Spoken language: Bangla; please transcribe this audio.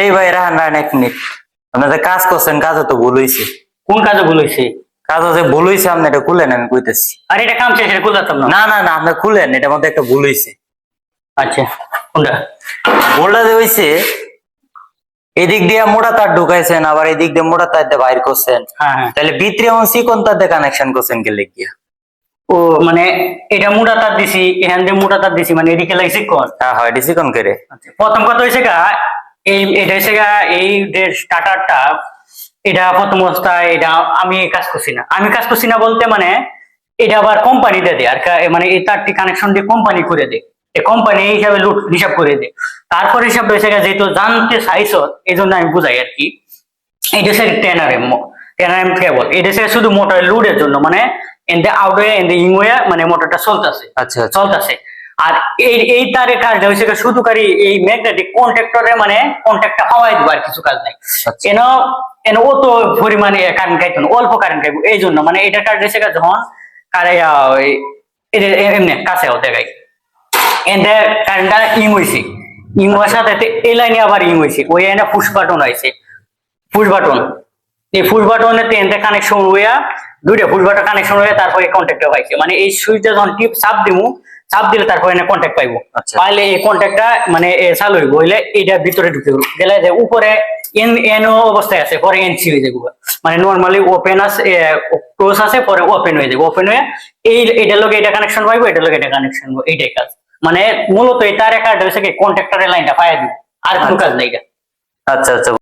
এই ভাই রাহান রাহান এক মিনিট। আপনাদের কাজ করছেন কাজে তো ভুল হয়েছে কোন কাজে ভুল হয়েছে কাজ যে ভুল হয়েছে আপনি এটা খুলেন আমি কইতেছি। আর এটা কাম শেষ করে যেতাম না না না আপনি খুলেন এটার মধ্যে একটা ভুল হয়েছে আচ্ছা কোনটা? ভুলটা যে হয়েছে এদিক দিয়ে মোটা তার ঢুকাইছেন আবার এদিক দিয়ে মোটা তার দিয়ে বাইর করছেন। হ্যাঁ হ্যাঁ। তাহলে ভিতরে এমন চিকন তার দিয়ে কানেকশন করছেন গেলে গিয়া। ও মানে এটা মোটা তার দিছি এখান দিয়ে মোটা তার দিছি মানে এদিকে লাগছে কোন হ্যাঁ হয় এটা চিকন করে। আচ্ছা, প্রথম কথা হয়েছে গা এই এটা হয়েছে গা এই যে স্টার্টারটা এটা প্রথম অবস্থায় এটা আমি কাজ করছি না। আমি কাজ করছি না বলতে মানে এটা আবার কোম্পানিতে দেয় আর মানে এই তারটি কানেকশন দিয়ে কোম্পানি করে দেয়। কোম্পানি এই হিসাবে লুট হিসাব করে দেয়। তারপর হিসাব হয়েছে গা যেহেতু জানতে চাইছ এই জন্য আমি বুঝাই আর কি। এটা হচ্ছে টেনার এম টেনার এম কেবল এটা হচ্ছে শুধু মোটর লুডের জন্য মানে এনতে আউটওয়ে এনতে ইনওয়ে মানে মোটরটা চলতেছে। আচ্ছা আচ্ছা। চলতেছে। আর এই এই তারের কাজটা হচ্ছে শুধু খালি এই ম্যাগনেটিক কন্ট্রাক্টরে মানে কন্ট্রাক্টটা হওয়াই দিব আর কিছু কাজ নাই। আচ্ছা। এন এন অত পরিমাণে কারেন্ট খাইতো না অল্প কারেন্ট খাইবো এই জন্য মানে এটার কাজ হচ্ছে যখন কারে এটা এমনি কাছে হতে গাই এন্ড কারেন্টটা ইং হয়েছে ইং হওয়ার সাথে এই লাইনে আবার ইং হয়েছে ওই এনে পুশ বাটন হয়েছে পুশ বাটন এই পুশ বাটনে এনতে কানেকশন হইয়া দুইটা পুশ বাটন কানেকশন হয়ে তারপরে কন্ট্যাক্ট পাইছে। মানে এই সুইচটা যখন টিপ চাপ দিমু চাপ দিলে তারপরে এনে কন্ট্যাক্ট পাইবো। আচ্ছা। পাইলে এই কন্ট্যাক্টটা মানে চালু হইব হইলে এটা ভিতরে ঢুকে গেলে। যে উপরে এন এন অবস্থায় আছে পরে এনসি হয়ে যাবে মানে নর্মালি ওপেন আছে ক্লোজ আছে পরে ওপেন হয়ে যাবে ওপেন হয়ে এই এটার লগে এটা কানেকশন পাইবো এটার লগে এটা কানেকশন এইটাই কাজ। মানে মূলত এই তার একটা হচ্ছে কি কন্ট্যাক্টরের লাইনটা পাইয়া দিব। আর কোনো কাজ নাই আচ্ছা আচ্ছা।